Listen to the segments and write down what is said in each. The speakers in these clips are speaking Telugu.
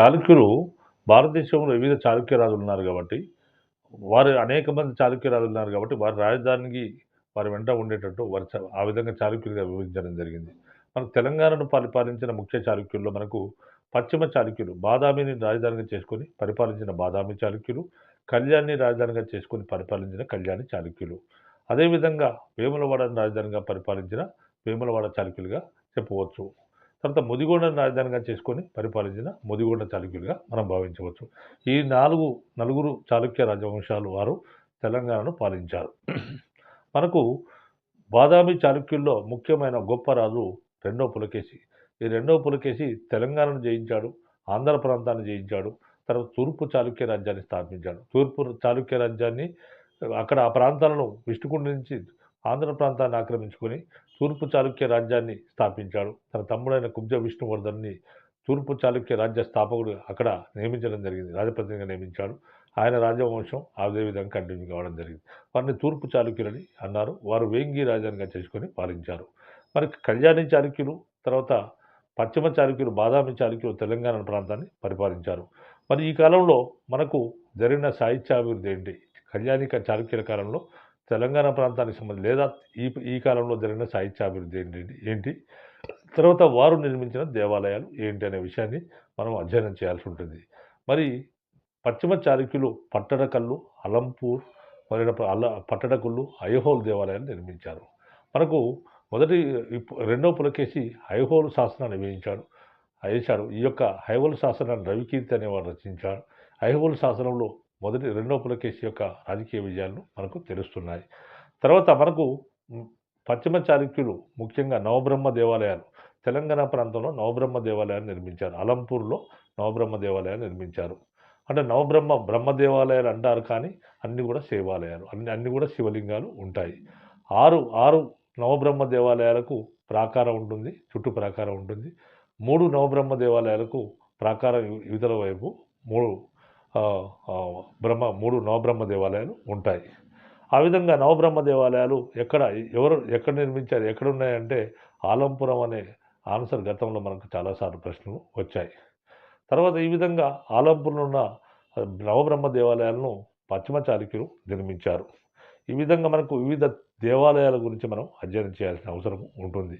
చాళుక్యులు భారతదేశంలో వివిధ చాళుక్య రాజులు ఉన్నారు కాబట్టి వారు అనేక మంది చాళుక్య రాజులు ఉన్నారు కాబట్టి వారి రాజధానికి వారి వెంట ఉండేటట్టు వారు చ- ఆ విధంగా చాళుక్యులుగా విభజించడం జరిగింది. మనకు తెలంగాణను పరిపాలించిన ముఖ్య చాళుక్యుల్లో మనకు పశ్చిమ చాళుక్యులు బాదామిని రాజధానిగా చేసుకొని పరిపాలించిన బాదామి చాళుక్యులు కళ్యాణ్ని రాజధానిగా చేసుకొని పరిపాలించిన కళ్యాణి చాళుక్యులు. అదేవిధంగా వేములవాడని రాజధానిగా పరిపాలించిన వేములవాడ చాళుక్యులుగా చెప్పవచ్చు. తర్వాత ముదిగొండను రాజధానిగా చేసుకొని పరిపాలించిన ముదిగొండ చాళుక్యులుగా మనం భావించవచ్చు. ఈ నాలుగు నలుగురు చాళుక్య రాజవంశాలు వారు తెలంగాణను పాలించారు. మనకు బాదామి చాళుక్యుల్లో ముఖ్యమైన గొప్ప రాజు రెండో పులకేశి. ఈ రెండో పులకేశి తెలంగాణను జయించాడు ఆంధ్ర ప్రాంతాన్ని జయించాడు తర్వాత తూర్పు చాళుక్య రాజ్యాన్ని స్థాపించాడు. తూర్పు చాళుక్య రాజ్యాన్ని అక్కడ ఆ ప్రాంతాలను విష్ణుకుండ నుంచి ఆంధ్ర ప్రాంతాన్ని ఆక్రమించుకొని తూర్పు చాళుక్య రాజ్యాన్ని స్థాపించాడు. తన తమ్ముడైన కుబ్జ విష్ణువర్ధన్ని తూర్పు చాళుక్య రాజ్య స్థాపకుడు అక్కడ నియమించడం జరిగింది. రాజప్రతినిధిగా నియమించాడు. ఆయన రాజవంశం అదే విధంగా కంటిన్యూ కావడం జరిగింది. వారిని తూర్పు చాళుక్యులని అన్నారు. వారు వేంగి రాజానిగా చేసుకొని పాలించారు. మరి కళ్యాణి చాళుక్యులు తర్వాత పశ్చిమ చాళుక్యులు బాదామి చాళుక్యులు తెలంగాణ ప్రాంతాన్ని పరిపాలించారు. మరి ఈ కాలంలో మనకు జరిగిన సాహిత్యాభివృద్ధి ఏంటి? కళ్యాణిక చాళుక్యుల కాలంలో తెలంగాణ ప్రాంతానికి సంబంధించి లేదా ఈ ఈ కాలంలో జరిగిన సాహిత్యాభివృద్ధి ఏంటి ఏంటి? తర్వాత వారు నిర్మించిన దేవాలయాలు ఏంటి అనే విషయాన్ని మనం అధ్యయనం చేయాల్సి ఉంటుంది. మరి పశ్చిమ చాళుక్యులు పట్టడకల్లు అలంపూర్ మరియు అల్ల పట్టడకుళ్ళు ఐహోల్ దేవాలయాలు నిర్మించారు. మనకు మొదటి ఇప్పు- రెండో పులకేసి ఐహోల్ శాసనాన్ని వేయించాడు వేశాడు ఈ యొక్క ఐహోల్ శాసనాన్ని రవికీర్తి అనేవాడు రచించాడు. ఐహోల్ శాసనంలో మొదటి రెండో పులకేశి యొక్క రాజకీయ విజయాలు మనకు తెలుస్తున్నాయి. తర్వాత మనకు పశ్చిమ చాళుక్యులు ముఖ్యంగా నవబ్రహ్మ దేవాలయాలు. తెలంగాణ ప్రాంతంలో నవబ్రహ్మ దేవాలయాన్ని నిర్మించారు. అలంపూర్లో నవబ్రహ్మ దేవాలయాన్ని నిర్మించారు. అంటే నవబ్రహ్మ బ్రహ్మ దేవాలయాలు అంటారు కానీ అన్నీ కూడా శివాలయాలు. అన్ని అన్నీ కూడా శివలింగాలు ఉంటాయి. ఆరు ఆరు నవబ్రహ్మ దేవాలయాలకు ప్రాకారం ఉంటుంది చుట్టూ ప్రాకారం ఉంటుంది. మూడు నవబ్రహ్మ దేవాలయాలకు ప్రాకారం ఇవ- ఇవతల వైపు మూడు బ్రహ్మ మూడు నవబ్రహ్మ దేవాలయాలు ఉంటాయి. ఆ విధంగా నవబ్రహ్మ దేవాలయాలు ఎక్కడ ఎవరు ఎక్కడ నిర్మించారు ఎక్కడ ఉన్నాయంటే ఆలంపురం అనే ఆన్సర్ గతంలో మనకు చాలాసార్లు ప్రశ్నలు వచ్చాయి. తర్వాత ఈ విధంగా ఆలంపురంలో ఉన్న నవబ్రహ్మ దేవాలయాలను పశ్చిమ చాళుక్యులు నిర్మించారు. ఈ విధంగా మనకు వివిధ దేవాలయాల గురించి మనం అధ్యయనం చేయాల్సిన అవసరం ఉంటుంది.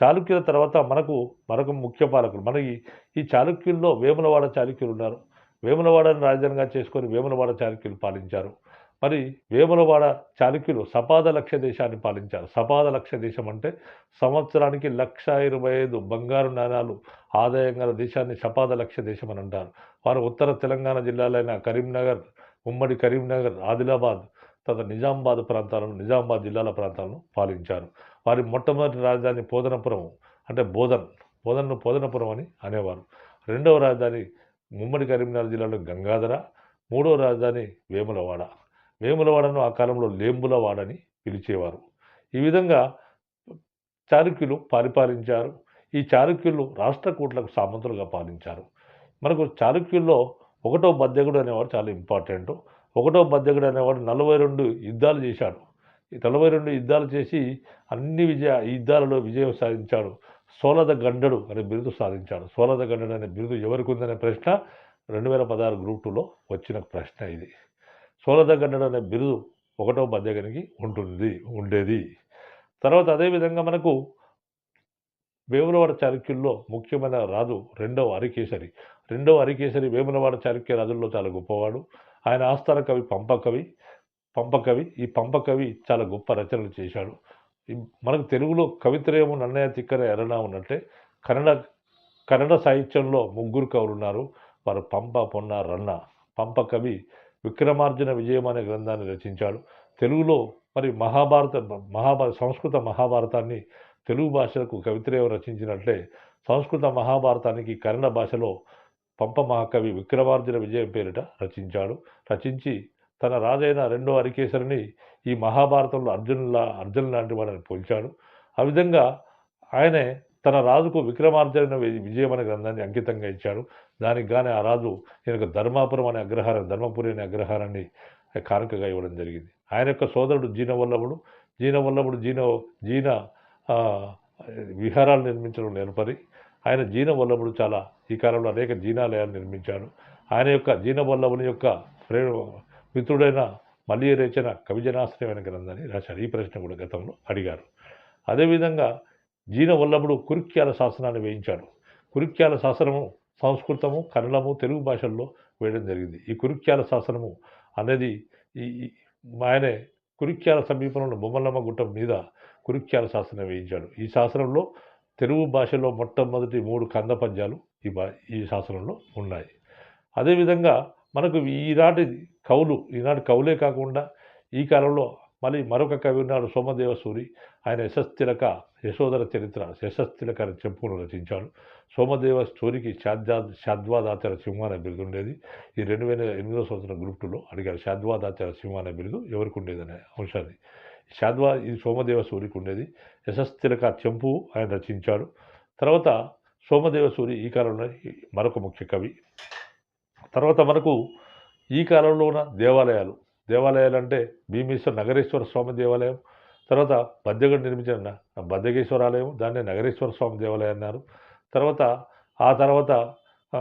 చాళుక్యుల తర్వాత మనకు మరొక ముఖ్య పాలకులు మనకి ఈ ఈ చాళుక్యుల్లో వేములవాడ చాళుక్యులు ఉన్నారు. వేములవాడని రాజధానిగా చేసుకొని వేములవాడ చాళుక్యులు పాలించారు. మరి వేములవాడ చాళుక్యులు సపాద లక్ష దేశాన్ని పాలించారు. సపాద లక్ష దేశం అంటే సంవత్సరానికి లక్ష ఇరవై ఐదు బంగారు నాణాలు ఆదాయం గల దేశాన్ని సపాద లక్ష దేశం అని అంటారు. వారు ఉత్తర తెలంగాణ జిల్లాలైన కరీంనగర్ ఉమ్మడి కరీంనగర్ ఆదిలాబాద్ తర్వాత నిజామాబాద్ ప్రాంతాలను నిజామాబాద్ జిల్లాల ప్రాంతాలను పాలించారు. వారి మొట్టమొదటి రాజధాని పోదనపురం అంటే బోధన్. బోధన్ను పోదనపురం అని అనేవారు. రెండవ రాజధాని ఉమ్మడి కరీంనగర్ జిల్లాలో గంగాధర మూడో రాజధాని వేములవాడ. వేములవాడను ఆ కాలంలో లేంబులవాడని పిలిచేవారు. ఈ విధంగా చారుక్యులు పరిపాలించారు. ఈ చారుక్యులు రాష్ట్రకూట్లకు సామంతులుగా పాలించారు. మనకు చాళుక్యుల్లో ఒకటో బద్దెగుడు అనేవాడు చాలా ఇంపార్టెంట్. ఒకటో బద్దెగుడు అనేవాడు నలభై రెండు యుద్ధాలు చేశాడు. నలభై రెండు యుద్ధాలు చేసి అన్ని విజయ యుద్ధాలలో విజయం సాధించాడు. సోలద గండడు అనే బిరుదు సాధించాడు. సోలద గండడు అనే బిరుదు ఎవరికి ఉందనే ప్రశ్న రెండు వేల పదహారు గ్రూప్ టూలో వచ్చిన ప్రశ్న ఇది. సోలద గండడు అనే బిరుదు ఒకటో మధ్యగనికి ఉంటుంది ఉండేది. తర్వాత అదేవిధంగా మనకు వేములవాడ చాళుక్యుల్లో ముఖ్యమైన రాజు రెండవ అరికేసరి రెండవ అరికేసరి వేములవాడ చాళుక్య రాజుల్లో చాలా గొప్పవాడు. ఆయన ఆస్థాన కవి పంపకవి. పంపకవి ఈ పంపకవి చాలా గొప్ప రచనలు చేశాడు. మనకు తెలుగులో కవిత్రయము నన్నయ్య తిక్కర ఎరనా ఉన్నట్టే కన్నడ కన్నడ సాహిత్యంలో ముగ్గురు కవులు ఉన్నారు వారు పంప పొన్న రన్న. పంప కవి విక్రమార్జున విజయం అనే గ్రంథాన్ని రచించాడు. తెలుగులో మరి మహాభారత మహాభారత సంస్కృత మహాభారతాన్ని తెలుగు భాషలకు కవిత్రయం రచించినట్లే సంస్కృత మహాభారతానికి కన్నడ భాషలో పంప మహాకవి విక్రమార్జున విజయం పేరిట రచించాడు. రచించి తన రాజైన రెండో అరికేసరిని ఈ మహాభారతంలో అర్జునులా అర్జున్ లాంటి వాడని పోల్చాడు. ఆ విధంగా ఆయనే తన రాజుకు విక్రమార్జున విజయం అనే గ్రంథాన్ని అంకితంగా ఇచ్చాడు. దానికి గానే ఆ రాజు ఈయనకు ధర్మాపురం అనే అగ్రహారం ధర్మపురి అనే అగ్రహారాన్ని కానుకగా ఇవ్వడం జరిగింది. ఆయన యొక్క సోదరుడు జీనవల్లభుడు. జీనవల్లభుడు జీన జీన విహారాలు నిర్మించడం నేర్పరి. ఆయన జీనవల్లభుడు చాలా ఈ కాలంలో అనేక జీనాలయాలు నిర్మించాడు. ఆయన యొక్క జీనవల్లభుని యొక్క ప్రేమ మిత్రుడైన మళ్ళీ కవిజనాశ్రయం కవిజనాశ్రయమైన గ్రంథాన్ని రాశాడు ఈ ప్రశ్న కూడా గతంలో అడిగారు. అదేవిధంగా జీన వల్లభుడు కురిక్యాల శాసనాన్ని వేయించాడు. కురిక్యాల శాసనము సంస్కృతము కన్నడము తెలుగు భాషల్లో వేయడం జరిగింది. ఈ కురిక్యాల శాసనము అనేది ఈ ఈ- ఆయనే కురిక్యాల సమీపంలో బొమ్మలమ్మ గుట్ట మీద కురిక్యాల శాసనం వేయించాడు. ఈ శాసనంలో తెలుగు భాషలో మొట్టమొదటి మూడు కంద పద్యాలు ఈ భా ఈ శాసనంలో ఉన్నాయి. అదేవిధంగా మనకు ఈనాటి కవులు ఈనాటి కవులే కాకుండా ఈ కాలంలో మళ్ళీ మరొక కవి ఉన్నాడు సోమదేవ సూరి ఆయన యశస్తిలక యశోదర చరిత్ర యశస్తిలక అని చెప్పుకుని రచించాడు. సోమదేవ సూరికి శాద్వా శాద్వాదాచార సింహ అనే బిరుదు ఉండేది ఈ రెండు వేల ఎనిమిదో సంవత్సరం గ్రూప్ టూలో అడిగారు శాద్వాదాచార సింహ అనే బిరుదు ఎవరికి ఉండేది అనే అంశాన్ని? శాద్వా ఇది సోమదేవ సూరికి ఉండేది యశస్తిలక చెంపు ఆయన రచించాడు. తర్వాత సోమదేవ సూరి ఈ కాలంలో మరొక ముఖ్య కవి. తర్వాత మనకు ఈ కాలంలో ఉన్న దేవాలయాలు. దేవాలయాలు అంటే భీమేశ్వర నగరేశ్వర స్వామి దేవాలయం తర్వాత బద్దెగడ నిర్మించిన న- బద్దగేశ్వర ఆలయం దాన్ని నగరేశ్వర స్వామి దేవాలయం అన్నారు. తర్వాత ఆ తర్వాత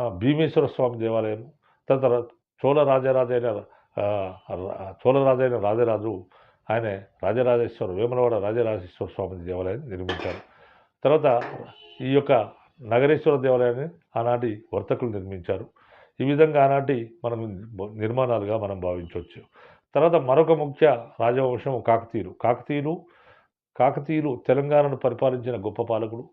భీమేశ్వర స్వామి దేవాలయం తర్వాత చోళ రాజరాజైన చోళ రాజైన రాజరాజు ఆయన రాజరాజేశ్వర వేమనవాడ రాజరాజేశ్వర స్వామి దేవాలయాన్ని నిర్మించారు. తర్వాత ఈ యొక్క నగరేశ్వర దేవాలయాన్ని ఆనాటి వర్తకులు నిర్మించారు. ఈ విధంగా ఆనాటి మనం నిర్మాణాలుగా మనం భావించవచ్చు. తర్వాత మరొక ముఖ్య రాజవంశం కాకతీయులు. కాకతీయులు కాకతీయులు తెలంగాణను పరిపాలించిన గొప్ప పాలకుడు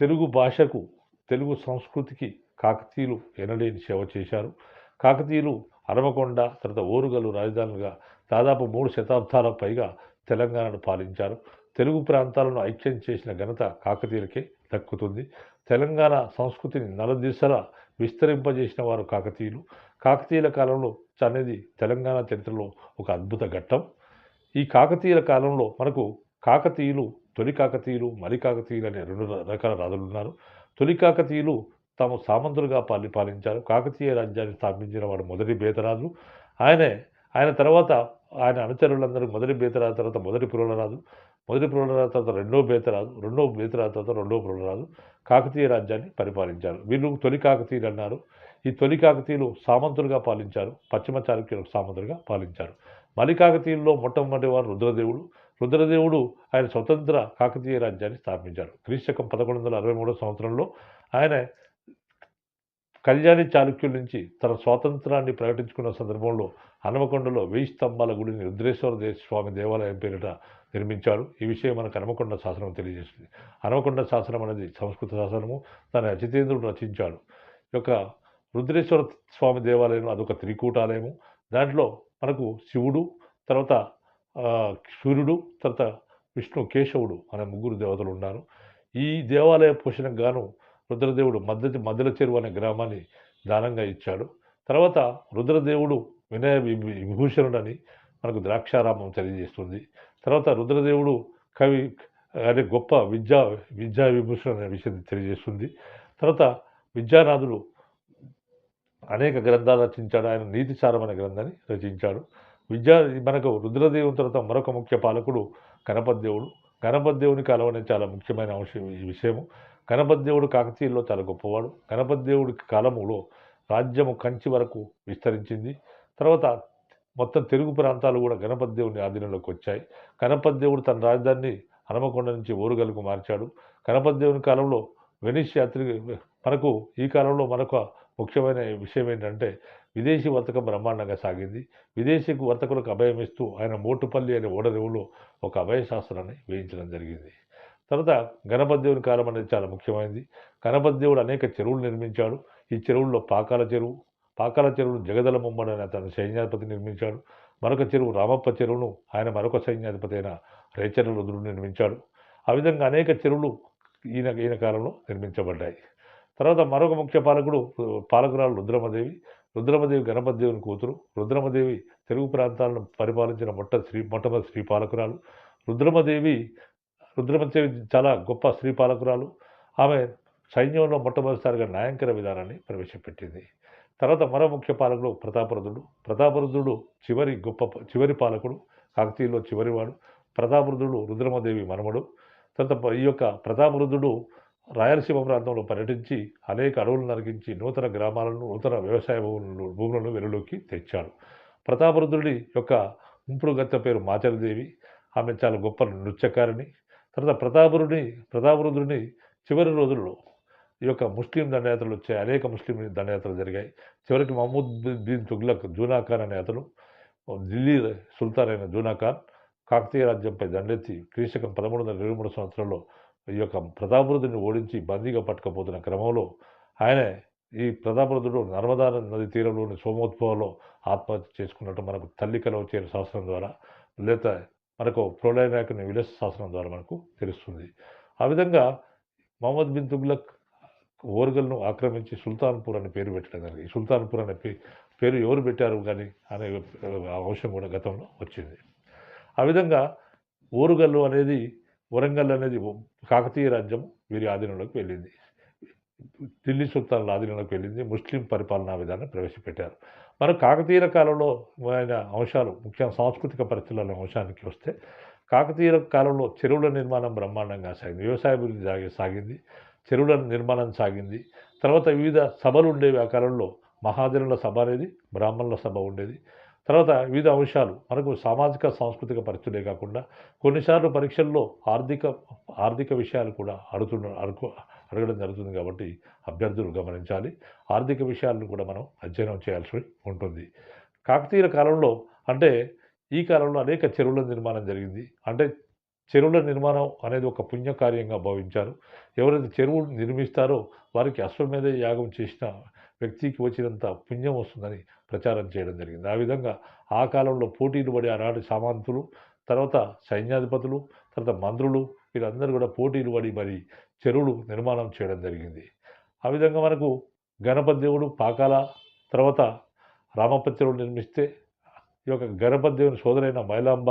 తెలుగు భాషకు తెలుగు సంస్కృతికి కాకతీయులు ఎనలేని సేవ చేశారు. కాకతీయులు అరవకొండ తర్వాత ఓరుగలు రాజధానులుగా దాదాపు మూడు శతాబ్దాల పైగా తెలంగాణను పాలించారు. తెలుగు ప్రాంతాలను ఐక్యం చేసిన ఘనత కాకతీయులకే దక్కుతుంది. తెలంగాణ సంస్కృతిని నలుదిశలా విస్తరింపజేసిన వారు కాకతీయులు. కాకతీయుల కాలంలో అనేది తెలంగాణ చరిత్రలో ఒక అద్భుత ఘట్టం. ఈ కాకతీయుల కాలంలో మనకు కాకతీయులు తొలి కాకతీయులు మరి కాకతీయులు అనే రెండు రకాల రాజులు ఉన్నారు. తొలి కాకతీయులు తాము సామంతులుగా పాలి పాలించారు. కాకతీయ రాజ్యాన్ని స్థాపించిన వాడు మొదటి బేతరాజు. ఆయనే ఆయన తర్వాత ఆయన అనుచరులందరూ మొదటి బేతరాజు తర్వాత మొదటి పురోళరాజు. మొదటి పురులరాజు తర్వాత రెండో బేతరాజు రెండో బేతరాజు తర్వాత రెండో పురులరాజు కాకతీయ రాజ్యాన్ని పరిపాలించారు. వీళ్ళు తొలి కాకతీయులు అన్నారు. ఈ తొలి కాకతీయులు సామంతులుగా పాలించారు. పశ్చిమ చాళుక్యులకు సామంతులుగా పాలించారు. మలి కాకతీయుల్లో మొట్టమొదటి వారు రుద్రదేవుడు. రుద్రదేవుడు ఆయన స్వతంత్ర కాకతీయ రాజ్యాన్ని స్థాపించారు క్రీశకం పదకొండు వందల అరవై మూడో సంవత్సరంలో ఆయన కళ్యాణి చాళుక్యుల నుంచి తన స్వాతంత్రాన్ని ప్రకటించుకున్న సందర్భంలో హనుమకొండలో వెయ్యి స్తంభాల గుడిని రుద్రేశ్వర స్వామి దేవాలయం పేరిట నిర్మించాడు ఈ విషయం మనకు హనుమకొండ శాసనం తెలియజేస్తుంది హనుమకొండ శాసనం అనేది సంస్కృత శాసనము. దాన్ని అజితేంద్రుడు రచించాడు. ఈ యొక్క రుద్రేశ్వర స్వామి దేవాలయం అదొక త్రికూటాలయము. దాంట్లో మనకు శివుడు తర్వాత సూర్యుడు తర్వాత విష్ణు కేశవుడు అనే ముగ్గురు దేవతలు ఉన్నారు. ఈ దేవాలయ పోషణకు గాను రుద్రదేవుడు మద్దతి మద్దల చెరువు అనే గ్రామాన్ని దానంగా ఇచ్చాడు. తర్వాత రుద్రదేవుడు వినయ విభూషణుడని మనకు ద్రాక్షారామం తెలియజేస్తుంది. తర్వాత రుద్రదేవుడు కవి అనే గొప్ప విద్యా విద్యా విభూషణ అనే విషయం తెలియజేస్తుంది. తర్వాత విద్యానాథుడు అనేక గ్రంథాలు రచించాడు. ఆయన నీతిసారం అనే గ్రంథాన్ని రచించాడు. విద్యా మనకు రుద్రదేవుని తర్వాత మరొక ముఖ్య పాలకుడు గణపతిదేవుడు. గణపతిదేవుని కాలం అనేది చాలా ముఖ్యమైన అంశం ఈ విషయము. గణపతిదేవుడు కాకతీయుల్లో చాలా గొప్పవాడు. గణపతిదేవుడి కాలములో రాజ్యము కంచి వరకు విస్తరించింది. తర్వాత మొత్తం తెలుగు ప్రాంతాలు కూడా గణపతి దేవుని ఆధీనంలోకి వచ్చాయి. గణపతి దేవుడు తన రాజధానిని హనుమకొండ నుంచి ఓరుగలకు మార్చాడు. గణపతి దేవుని కాలంలో వెనిస్ యాత్రి మనకు ఈ కాలంలో మనకు ముఖ్యమైన విషయం ఏంటంటే విదేశీ వర్తకం బ్రహ్మాండంగా సాగింది. విదేశీ వర్తకులకు అభయం ఇస్తూ ఆయన మోటుపల్లి అనే ఓడరేవులో ఒక అభయ శాస్త్రాన్ని వేయించడం జరిగింది. తర్వాత గణపతి దేవుని కాలం అనేది చాలా ముఖ్యమైనది గణపతి దేవుడు అనేక చెరువులు నిర్మించాడు. ఈ చెరువుల్లో పాకాల చెరువు పాకాల చెరువును జగదల ముమ్మడి అనే తన సైన్యాధిపతి నిర్మించాడు. మరొక చెరువు రామప్ప చెరువును ఆయన మరొక సైన్యాధిపతి అయిన రేచర్ల రుద్రుడు నిర్మించాడు. ఆ విధంగా అనేక చెరువులు ఈయన ఈయన కాలంలో నిర్మించబడ్డాయి. తర్వాత మరొక ముఖ్య పాలకుడు పాలకురాలు రుద్రమదేవి. రుద్రమదేవి గణపతిదేవుని కూతురు. రుద్రమదేవి తెలుగు ప్రాంతాలను పరిపాలించిన మొట్ట శ్రీ మొట్టమొదటి శ్రీ పాలకురాలు. రుద్రమదేవి రుద్రమదేవి చాలా గొప్ప శ్రీ పాలకురాలు. ఆమె సైన్యంలో మొట్టమొదటిసారిగా నాయంకర విధానాన్ని ప్రవేశపెట్టింది. తర్వాత మరో ముఖ్య పాలకుడు ప్రతాపరుద్రుడు. ప్రతాపరుద్రుడు చివరి గొప్ప చివరి పాలకుడు కాకతీయులో చివరివాడు. ప్రతాపరుద్రుడు రుద్రమదేవి మనమడు తర్వాత ఈ యొక్క ప్రతాపరుద్రుడు రాయలసీమ ప్రాంతంలో పర్యటించి అనేక అడవులు నరికించి నూతన గ్రామాలను నూతన వ్యవసాయ భూములను భూములను వెలుగులోకి తెచ్చాడు. ప్రతాపరుద్రుడి యొక్క ఉంపుడుగత్త పేరు మాచరదేవి. ఆమె చాలా గొప్ప నృత్యకారిణి. తర్వాత ప్రతాపరుని ప్రతాపరుద్రుని చివరి రోజుల్లో ఈ యొక్క ముస్లిం దండయాత్రలు వచ్చాయి. అనేక ముస్లిం దండయాత్రలు జరిగాయి. చివరికి మహమ్మద్ బిన్- బిన్ తుగ్లక్ జూనా ఖాన్ అనే అతను ఢిల్లీ సుల్తాన్ అయిన జూనా ఖాన్ కాకతీయ రాజ్యంపై దండెత్తి క్రీశకం పదమూడు వందల ఇరవై మూడు సంవత్సరంలో ఈ యొక్క ప్రతాపరుద్రుని ఓడించి బందీగా పట్టుకపోతున్న క్రమంలో ఆయన ఈ ప్రతాపరుద్రుడు నర్మదా నది తీరంలోని సోమోద్భవంలో ఆత్మహత్య చేసుకున్నట్టు మనకు తల్లికలో వచ్చే శాస్త్రం ద్వారా లేదా మనకు ప్రోలయ నాయకుని విలస శాస్త్రం ద్వారా మనకు తెలుస్తుంది. ఆ విధంగా మహమ్మద్ బిన్ తుగ్లక్ ఓరుగల్ను ఆక్రమించి సుల్తాన్పూర్ అనే పేరు పెట్టడం జరిగింది. సుల్తాన్పూర్ అనే పే- పేరు ఎవరు పెట్టారు కానీ అనే అంశం కూడా గతంలో వచ్చింది. ఆ విధంగా ఓరుగల్లు అనేది వరంగల్ అనేది కాకతీయ రాజ్యం వీరి ఆధీనంలోకి వెళ్ళింది. ఢిల్లీ సుల్తాన్ల ఆధీనంలోకి వెళ్ళింది. ముస్లిం పరిపాలనా విధానం ప్రవేశపెట్టారు. మన కాకతీయ కాలంలో ఆయన అంశాలు ముఖ్యంగా సాంస్కృతిక పరిస్థితుల అంశానికి వస్తే కాకతీయ కాలంలో చెరువుల నిర్మాణం బ్రహ్మాండంగా సాగింది. వ్యవసాయ అభివృద్ధి సాగి సాగింది. చెరువుల నిర్మాణం సాగింది. తర్వాత వివిధ సభలు ఉండేవి ఆ కాలంలో. మహాజనుల సభ అనేది బ్రాహ్మణుల సభ ఉండేది. తర్వాత వివిధ అంశాలు మనకు సామాజిక సాంస్కృతిక పరిస్థితులే కాకుండా కొన్నిసార్లు పరీక్షల్లో ఆర్థిక ఆర్థిక విషయాలు కూడా అడుగుతున్న అడుగు అడగడం జరుగుతుంది కాబట్టి అభ్యర్థులు గమనించాలి. ఆర్థిక విషయాలను కూడా మనం అధ్యయనం చేయాల్సి ఉంటుంది. కాకతీయుల కాలంలో అంటే ఈ కాలంలో అనేక చెరువుల నిర్మాణం జరిగింది. అంటే చెరువుల నిర్మాణం అనేది ఒక పుణ్యకార్యంగా భావించారు. ఎవరైతే చెరువులు నిర్మిస్తారో వారికి అశ్వమేధ యాగం చేసిన వ్యక్తికి వచ్చినంత పుణ్యం వస్తుందని ప్రచారం చేయడం జరిగింది. ఆ విధంగా ఆ కాలంలో పోటీలు పడి ఆనాటి సామంతులు తర్వాత సైన్యాధిపతులు తర్వాత మంత్రులు వీళ్ళందరూ కూడా పోటీలు పడి మరి చెరువులు నిర్మాణం చేయడం జరిగింది. ఆ విధంగా మనకు గణపతి దేవుడు పాకాల తర్వాత రామప్ప నిర్మిస్తే ఈ యొక్క గణపతి దేవుని సోదరైన మైలాంబ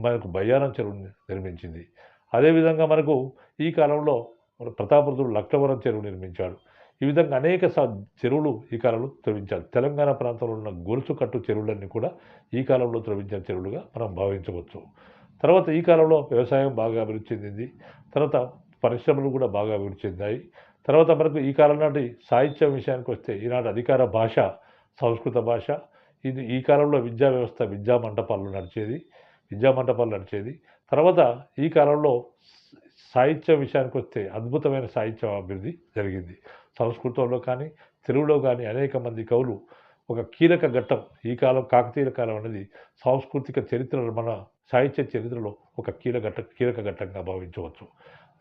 మనకు బయ్యారం చెరువు నిర్మించింది. అదేవిధంగా మనకు ఈ కాలంలో మన ప్రతాపరుతుడు లక్ష్మవరం చెరువు నిర్మించాడు. ఈ విధంగా అనేక సా చెరువులు ఈ కాలంలో త్రవించారు తెలంగాణ ప్రాంతంలో ఉన్న గొలుసు కట్టు చెరువులన్నీ కూడా ఈ కాలంలో త్రవించిన చెరువులుగా మనం భావించవచ్చు. తర్వాత ఈ కాలంలో వ్యవసాయం బాగా అభివృద్ధి చెందింది. తర్వాత పరిశ్రమలు కూడా బాగా అభివృద్ధి చెందాయి. తర్వాత మనకు ఈ కాలం నాటి సాహిత్యం విషయానికి వస్తే ఈనాటి అధికార భాష సంస్కృత భాష ఇది ఈ కాలంలో విద్యా వ్యవస్థ విద్యా మంటపాలు నడిచేది. విద్యామండపాలు నడిచేది. తర్వాత ఈ కాలంలో సాహిత్య విషయానికి వస్తే అద్భుతమైన సాహిత్య అభివృద్ధి జరిగింది. సంస్కృతంలో కానీ తెలుగులో కానీ అనేక మంది కవులు ఒక కీలక ఘట్టం ఈ కాలం కాకతీయ కాలం అనేది సాంస్కృతిక చరిత్రలో మన సాహిత్య చరిత్రలో ఒక కీలక ఘట్ట కీలక ఘట్టంగా భావించవచ్చు.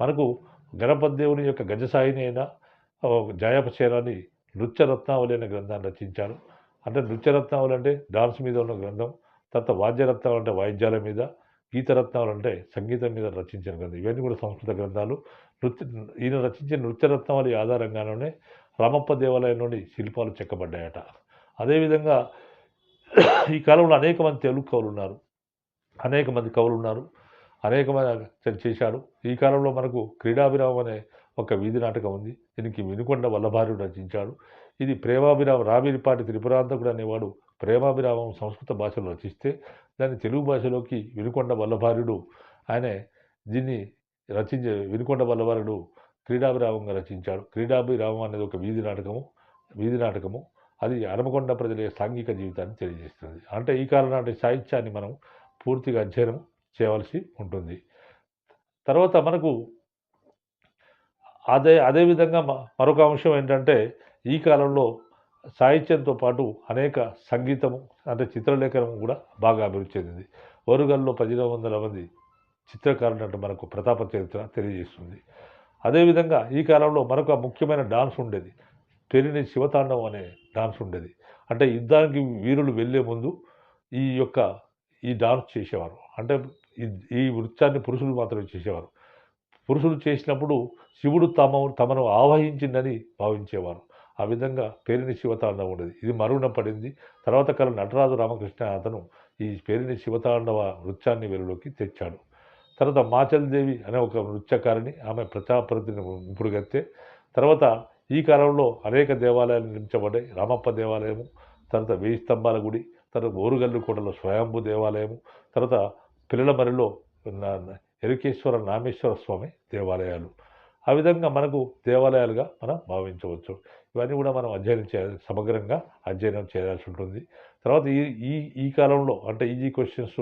మనకు గణపతి దేవుని యొక్క గజసాయిని అయిన జయాపచేరాన్ని నృత్యరత్నావళి అనే గ్రంథాన్ని రచించారు. అంటే నృత్యరత్నావళి అంటే డాన్స్ మీద ఉన్న గ్రంథం. తర్వాత వాద్యరత్నాలు అంటే వాయిద్యాల మీద గీతరత్నాలు అంటే సంగీతం మీద రచించిన గ్రంథం. ఇవన్నీ కూడా సంస్కృత గ్రంథాలు. నృత్య ఈయన రచించిన నృత్యరత్నాలు ఆధారంగానే రామప్ప దేవాలయం నుండి శిల్పాలు చెక్కబడ్డాయట. అదేవిధంగా ఈ కాలంలో అనేక మంది తెలుగు కవులు ఉన్నారు. అనేక మంది కవులు ఉన్నారు. అనేక మంది చేశారు. చేశాడు ఈ కాలంలో మనకు క్రీడాభిరామం అనే ఒక వీధి నాటకం ఉంది. దీనికి వినుకొండ వల్లభార్యుడు రచించాడు ఇది ప్రేమాభిరామ రామిరిపాటి త్రిపురాంతకుడు అనేవాడు ప్రేమాభిరామం సంస్కృత భాషలో రచిస్తే దాన్ని తెలుగు భాషలోకి వినుకొండ వల్లభార్యుడు ఆయన దీన్ని రచించే వినుకొండ వల్లభార్యుడు క్రీడాభిరామంగా రచించాడు. క్రీడాభిరామం అనేది ఒక వీధి నాటకము వీధి నాటకము. అది హనుమకొండ ప్రజల సాంఘిక జీవితాన్ని తెలియజేస్తుంది. అంటే ఈ కాలం నాటి సాహిత్యాన్ని మనం పూర్తిగా అధ్యయనం చేయవలసి ఉంటుంది. తర్వాత మనకు అదే అదేవిధంగా మ- మరొక అంశం ఏంటంటే ఈ కాలంలో సాహిత్యంతో పాటు అనేక సంగీతము అంటే చిత్రలేఖనం కూడా బాగా అభివృద్ధి చెందింది. ఓరుగల్లో పదిహేను వందల మంది చిత్రకారులు అంటే మనకు ప్రతాప చరిత్ర తెలియజేస్తుంది. అదేవిధంగా ఈ కాలంలో మరొక ముఖ్యమైన డాన్స్ ఉండేది. తెలియని శివతాండవం అనే డాన్స్ ఉండేది. అంటే యుద్ధానికి వీరులు వెళ్ళే ముందు ఈ యొక్క ఈ డాన్స్ చేసేవారు. అంటే ఈ- వృత్యాన్ని నృత్యాన్ని పురుషులు మాత్రమే చేసేవారు. పురుషులు చేసినప్పుడు శివుడు తమ తమను ఆవహించిందని భావించేవారు. ఆ విధంగా పేరిని శివతాండవం ఉండేది. ఇది మరుగున పడింది. తర్వాత కాలం నటరాజు రామకృష్ణ అతను ఈ పేరిని శివతాండవ నృత్యాన్ని వెలుగులోకి తెచ్చాడు. తర్వాత మాచల్దేవి అనే ఒక నృత్యకారిణి ఆమె ప్రజాప్రతిని ఇంపుడుగత్తే తర్వాత ఈ కాలంలో అనేక దేవాలయాలు నిర్మించబడ్డాయి. రామప్ప దేవాలయము తర్వాత వెయ్యి స్తంభాల గుడి తర్వాత ఓరుగల్లు కోటలో స్వయంభూ దేవాలయము తర్వాత పిల్లలమరిలో ఎరుకేశ్వర నామేశ్వర స్వామి దేవాలయాలు. ఆ విధంగా మనకు దేవాలయాలుగా మనం భావించవచ్చు. ఇవన్నీ కూడా మనం అధ్యయనం చేయాలి సమగ్రంగా అధ్యయనం చేయాల్సి ఉంటుంది. తర్వాత ఈ ఈ ఈ కాలంలో అంటే ఈజీ క్వశ్చన్స్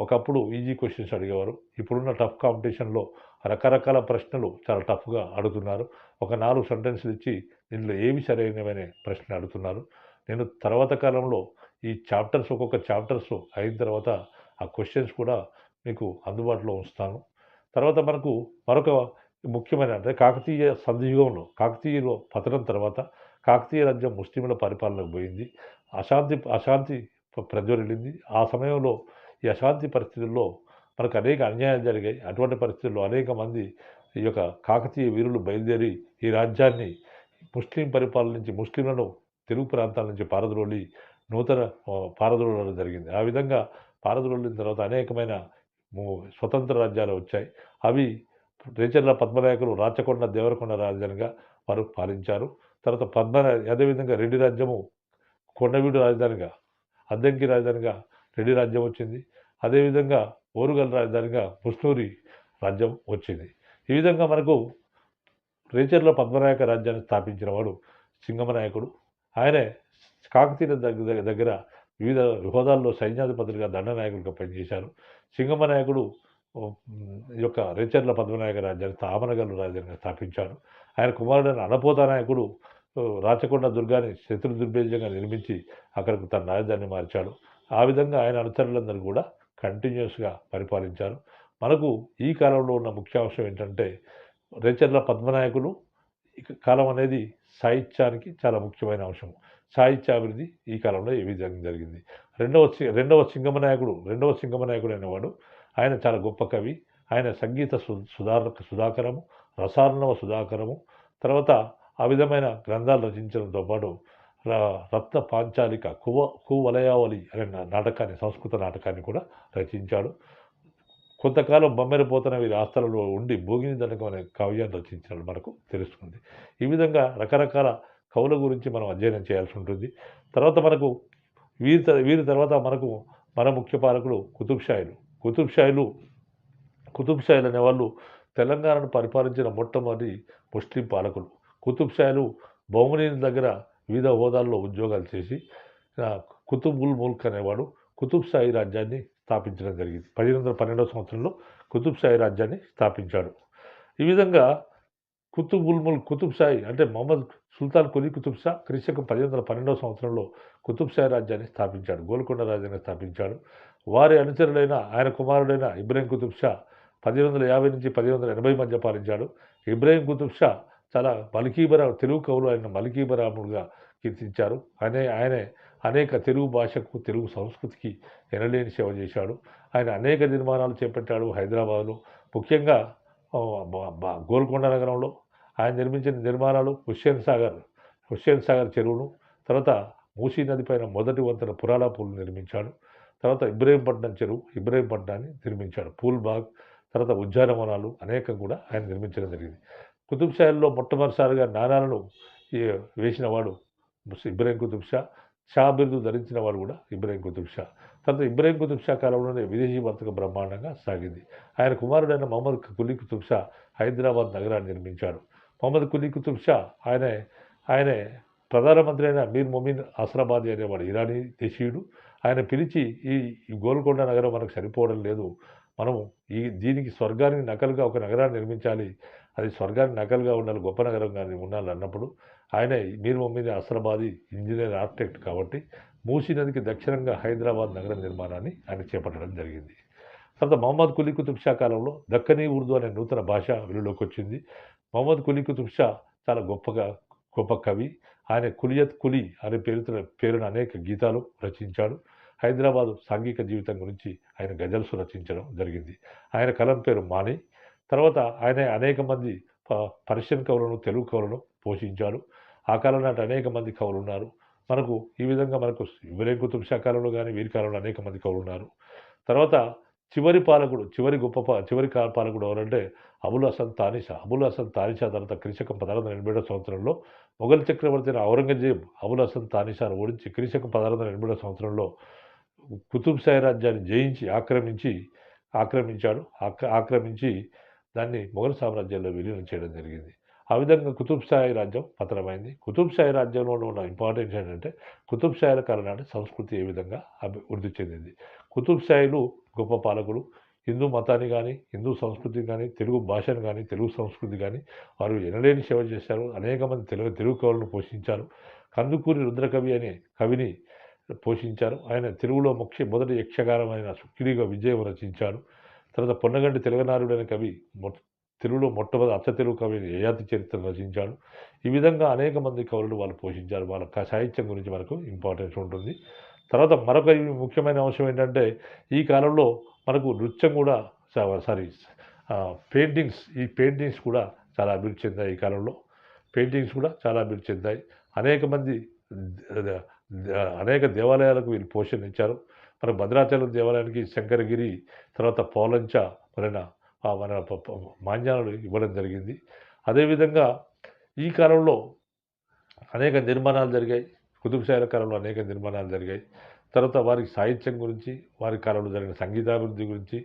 ఒకప్పుడు ఈజీ క్వశ్చన్స్ అడిగేవారు. ఇప్పుడున్న టఫ్ కాంపిటీషన్లో రకరకాల ప్రశ్నలు చాలా టఫ్గా అడుగుతున్నారు. ఒక నాలుగు సెంటెన్స్లు ఇచ్చి దీనిలో ఏవి సరైనవనే ప్రశ్న అడుగుతున్నారు. నేను తర్వాత కాలంలో ఈ చాప్టర్స్ ఒక్కొక్క చాప్టర్స్ అయిన తర్వాత ఆ క్వశ్చన్స్ కూడా మీకు అందుబాటులో ఉంచుతాను. తర్వాత మనకు మరొక ముఖ్యమైన అంటే కాకతీయ సంధియుగంలో కాకతీయులు పతనం తర్వాత కాకతీయ రాజ్యం ముస్లింల పరిపాలనకు పోయింది. అశాంతి అశాంతి ప్రజ్వరిల్లింది. ఆ సమయంలో ఈ అశాంతి పరిస్థితుల్లో మనకు అనేక అన్యాయాలు జరిగాయి. అటువంటి పరిస్థితుల్లో అనేక మంది ఈ యొక్క కాకతీయ వీరులు బయలుదేరి ఈ రాజ్యాన్ని ముస్లిం పరిపాలన నుంచి ముస్లింలను తెలుగు ప్రాంతాల నుంచి పారద్రోలి నూతన ఆ, పారద్రోలడం జరిగింది. ఆ విధంగా పారద్రోలిన తర్వాత అనేకమైన స్వతంత్ర రాజ్యాలు వచ్చాయి. అవి రేచర్ల పద్మనాయకులు రాచకొండ దేవరకొండ రాజధానిగా వారు పాలించారు. తర్వాత పద్మ అదేవిధంగా రెడ్డి రాజ్యము కొండవీడు రాజధానిగా అద్దంకి రాజధానిగా రెడ్డి రాజ్యం వచ్చింది. అదేవిధంగా ఓరుగల్ రాజధానిగా ముస్నూరి రాజ్యం వచ్చింది. ఈ విధంగా మనకు రేచర్ల పద్మనాయక రాజ్యాన్ని స్థాపించిన వాడు సింగమనాయకుడు ఆయనే కాకతీయ దగ్గర దగ్గర వివిధ హోదాల్లో సైన్యాధిపతులుగా దండనాయకులుగా పనిచేశారు. సింగమనాయకుడు యొక్క రేచర్ల పద్మనాయక రాజ్యాన్ని తామనగల్లు రాజ్యాన్ని స్థాపించాడు ఆయన కుమారుడైన అనపోత నాయకుడు రాచకొండ దుర్గాన్ని శత్రు దుర్భేద్యంగా నిర్మించి అక్కడికి తన రాజధానిని మార్చాడు. ఆ విధంగా ఆయన అనుచరులందరూ కూడా కంటిన్యూస్గా పరిపాలించారు. మనకు ఈ కాలంలో ఉన్న ముఖ్యాంశం ఏంటంటే రేచర్ల పద్మనాయకులు కాలం అనేది సాహిత్యానికి చాలా ముఖ్యమైన అంశం. సాహిత్యాభివృద్ధి ఈ కాలంలో ఏ విధంగా జరిగింది? రెండవ రెండవ సింగమనాయకుడు రెండవ సింగమనాయకుడు అనేవాడు ఆయన చాలా గొప్ప కవి. ఆయన సంగీత సు సుధార సుధాకరము రసార్ణవ సుధాకరము తర్వాత ఆ విధమైన గ్రంథాలు రచించడంతో పాటు ర- రత్న పాంచాలిక కువ కువలయావళి అనే నాటకాన్ని సంస్కృత నాటకాన్ని కూడా రచించాడు. కొంతకాలం బొమ్మెరపోతన వీరి ఆస్థలలో ఉండి భోగిని దండకం అనే కావ్యాన్ని రచించాడు మనకు తెలుస్తుంది. ఈ విధంగా రకరకాల కవుల గురించి మనం అధ్యయనం చేయాల్సి ఉంటుంది. తర్వాత మనకు వీరి త- వీరి తర్వాత మనకు మన ముఖ్య పాలకుడు కుతుబ్ కుతుబ్షాయిలు కుతుబ్షాయిలు అనేవాళ్ళు తెలంగాణను పరిపాలించిన మొట్టమొదటి ముస్లిం పాలకులు. కుతుబ్షాయిలు బహుమనీని దగ్గర వివిధ హోదాల్లో ఉద్యోగాలు చేసి కుతుబ్ ఉల్ ముల్క్ అనేవాడు కుతుబ్షాయి రాజ్యాన్ని స్థాపించడం జరిగింది. పదిహేను వందల పన్నెండవ సంవత్సరంలో కుతుబ్షాయి రాజ్యాన్ని స్థాపించాడు. ఈ విధంగా కుతుబ్ ఉల్ ముల్క్ కుతుబ్షాయి అంటే మొహమ్మద్ సుల్తాన్ కులీ కుతుబ్షా క్రీశకం పదిహేను వందల పన్నెండవ సంవత్సరంలో కుతుబ్షాయి రాజ్యాన్ని స్థాపించాడు. గోల్కొండ రాజ్యాన్ని స్థాపించాడు. వారి అనుచరులైన ఆయన కుమారుడైన ఇబ్రహీం కుతుబ్ షా పదిహేను వందల యాభై నుంచి పదిహేను వందల ఎనభై మధ్య పాలించాడు. ఇబ్రహీం కుతుబ్ షా చాలా మలికీబరా తెలుగు కవులు ఆయన మలికీబరాముడుగా కీర్తించారు. అనే ఆయనే అనేక తెలుగు భాషకు తెలుగు సంస్కృతికి ఎనలేని సేవ చేశాడు. ఆయన అనేక నిర్మాణాలు చేపట్టాడు హైదరాబాద్లో. ముఖ్యంగా గోల్కొండ నగరంలో ఆయన నిర్మించిన నిర్మాణాలు హుస్సేన్ సాగర్ హుస్సేన్ సాగర్ చెరువును తర్వాత మూసీ నది పైన మొదటి వంతెన పురాణాపూలు నిర్మించాడు. తర్వాత ఇబ్రహీంపట్నం చెరువు ఇబ్రహీంపట్నాన్ని నిర్మించాడు. పూల్ బాగ్ తర్వాత ఉద్యానవనాలు అనేకం కూడా ఆయన నిర్మించడం జరిగింది. కుతుబ్ షాహిల్లో మొట్టమొదటిసారిగా నాణాలను వేసిన వాడు ఇబ్రహీం కుతుబ్ షా. షా బిరుదు ధరించిన వాడు కూడా ఇబ్రహీం కుతుబ్ షా. తర్వాత ఇబ్రహీం కుతుబ్ షా కాలంలోనే విదేశీ వర్తక బ్రహ్మాండంగా సాగింది. ఆయన కుమారుడైన మహమ్మద్ కులీ కుతుబ్ షా హైదరాబాద్ నగరాన్ని నిర్మించాడు. మహమ్మద్ కులీ కుతుబ్ షా ఆయనే ఆయనే ప్రధానమంత్రి అయిన మీర్ మొమీన్ అసరాబాద్ అనేవాడు. ఇరానీ దేశీయుడు. ఆయన పిలిచి ఈ గోల్కొండ నగరం మనకు సరిపోవడం లేదు. మనము ఈ దీనికి స్వర్గానికి నకలుగా ఒక నగరాన్ని నిర్మించాలి. అది స్వర్గానికి నకలుగా ఉండాలి గొప్ప నగరంగా ఉండాలి అన్నప్పుడు ఆయన మీరు మొమిన్ అసరాబాదీ ఇంజనీర్ ఆర్కిటెక్ట్ కాబట్టి మూసీ నదికి దక్షిణంగా హైదరాబాద్ నగర నిర్మాణాన్ని ఆయన చేపట్టడం జరిగింది. తర్వాత మహమ్మద్ కులీ కుతుబ్ షా కాలంలో దక్కనీ ఉర్దూ అనే నూతన భాష వెలుగులోకి వచ్చింది. మహమ్మద్ కులీ కుతుబ్ షా చాలా గొప్పగా గొప్ప కవి. ఆయన కులియత్ కులి అనే పేరుతో పేరున అనేక గీతాలు రచించాడు. హైదరాబాదు సాంఘిక జీవితం గురించి ఆయన గజల్స్ రచించడం జరిగింది. ఆయన కలం పేరు మాని తర్వాత ఆయన అనేక మంది ప- పర్షియన్ కవులను తెలుగు కవులను పోషించాడు. ఆ కాలం నాటి అనేక మంది కవులు ఉన్నారు మనకు ఈ విధంగా మనకు ఇబ్రాహిం కుతుబ్ షా కాలంలో కానీ వీరి కాలంలో అనేక మంది కవులు ఉన్నారు తర్వాత చివరి పాలకుడు చివరి గొప్ప చివరి పాలకుడు ఎవరంటే అబుల్ హసన్ తానిషా అబుల్ హసన్ తానిషా తర్వాత క్రీశకం పదహారు వందల ఎనభై సంవత్సరంలో మొఘల్ చక్రవర్తి అయిన ఔరంగజేబ్ అబుల్ హసన్ తానిషాను ఓడించి క్రీశకం పదహారు వందల ఎనభై సంవత్సరంలో కుతుబ్షాహ్ రాజ్యాన్ని జయించి ఆక్రమించి ఆక్రమించాడు. ఆక్ర ఆక్రమించి దాన్ని మొఘల్ సామ్రాజ్యంలో విలీనం చేయడం జరిగింది. ఆ విధంగా కుతుబ్షాహీ రాజ్యం పతనమైంది. కుతుబ్ షాహీ రాజ్యంలో ఉన్న ఇంపార్టెన్స్ ఏంటంటే కుతుబ్ షాహీల కారణాన్ని సంస్కృతి ఏ విధంగా అభివృద్ధి చెందింది. కుతుబ్షాయిలు గొప్ప పాలకులు. హిందూ మతాన్ని కానీ హిందూ సంస్కృతిని కానీ తెలుగు భాషను కానీ తెలుగు సంస్కృతి కానీ వారు ఎనలేని సేవ చేశారు. అనేక మంది తెలుగు తెలుగు కవులను పోషించారు. కందుకూరి రుద్రకవి అనే కవిని పోషించారు. ఆయన తెలుగులో ముఖ్య మొదటి యక్షగానమైన సుక్కిడిగా విజయం రచించాడు తర్వాత పొన్నగంటి తెలుగనారుడైన కవి మొ తెలుగులో మొట్టమొదటి అచ్చ తెలుగు కవి యయాతి చరిత్ర రచించాడు. ఈ విధంగా అనేక మంది కవులు వాళ్ళు పోషించారు. వాళ్ళ సాహిత్యం గురించి మనకు ఇంపార్టెన్స్ ఉంటుంది. తర్వాత మరొక ముఖ్యమైన అంశం ఏంటంటే ఈ కాలంలో మనకు నృత్యం కూడా సారీ పెయింటింగ్స్ ఈ పెయింటింగ్స్ కూడా చాలా అభివృద్ధి చెందాయి ఈ కాలంలో. పెయింటింగ్స్ కూడా చాలా అభివృద్ధి చెందాయి. అనేక మంది అనేక దేవాలయాలకు వీళ్ళు పోషణ ఇచ్చారు మన భద్రాచలం దేవాలయానికి శంకరగిరి తర్వాత పోలంచ మన మన మాన్యాలు ఇవ్వడం జరిగింది. అదేవిధంగా ఈ కాలంలో అనేక నిర్మాణాలు జరిగాయి. కుతుబ్షాహీల కాలంలో అనేక నిర్మాణాలు జరిగాయి. తర్వాత వారికి సాహిత్యం గురించి వారి కాలంలో జరిగిన సంగీతాభివృద్ధి గురించి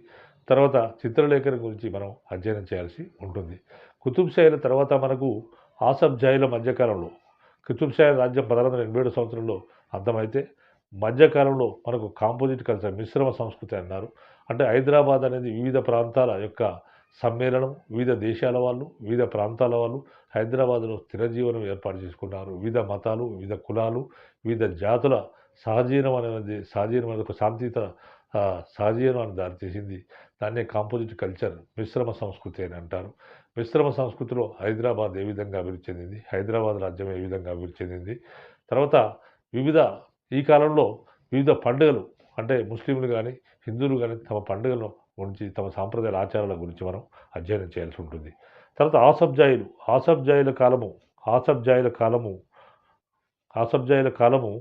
తర్వాత చిత్రలేఖనం గురించి మనం అధ్యయనం చేయాల్సి ఉంటుంది. కుతుబ్షాహీల తర్వాత మనకు ఆసబ్ జాయిల మధ్యకాలంలో కుతుబ్షాహీ రాజ్యం పదహారు వందల ఎనభై ఏడు సంవత్సరంలో అర్థమైతే మధ్యకాలంలో మనకు కాంపోజిట్ కల్చర్ మిశ్రమ సంస్కృతి అన్నారు. అంటే హైదరాబాద్ అనేది వివిధ ప్రాంతాల యొక్క సమ్మేళనం వివిధ దేశాల వాళ్ళు వివిధ ప్రాంతాల వాళ్ళు హైదరాబాద్లో స్థిరజీవనం ఏర్పాటు చేసుకున్నారు. వివిధ మతాలు వివిధ కులాలు వివిధ జాతుల సహజీవనం అనేది సహజీవనం అనేది ఒక శాంతియుత ఆ, సహజీవనాన్ని దారితీసింది దాన్నే కాంపోజిట్ కల్చర్ మిశ్రమ సంస్కృతి అని అంటారు. మిశ్రమ సంస్కృతిలో హైదరాబాద్ ఏ విధంగా అభివృద్ధి చెందింది? హైదరాబాద్ రాజ్యం ఏ విధంగా అభివృద్ధి చెందింది? తర్వాత వివిధ ఈ కాలంలో వివిధ పండుగలు అంటే ముస్లింలు కానీ హిందువులు కానీ తమ పండుగలను గురించి తమ సాంప్రదాయాల ఆచారాల గురించి మనం అధ్యయనం చేయాల్సి ఉంటుంది. తర్వాత ఆసబ్జాయిలు ఆసబ్జాయిల కాలము ఆసబ్జాయిల కాలము ఆసబ్జాయిల కాలము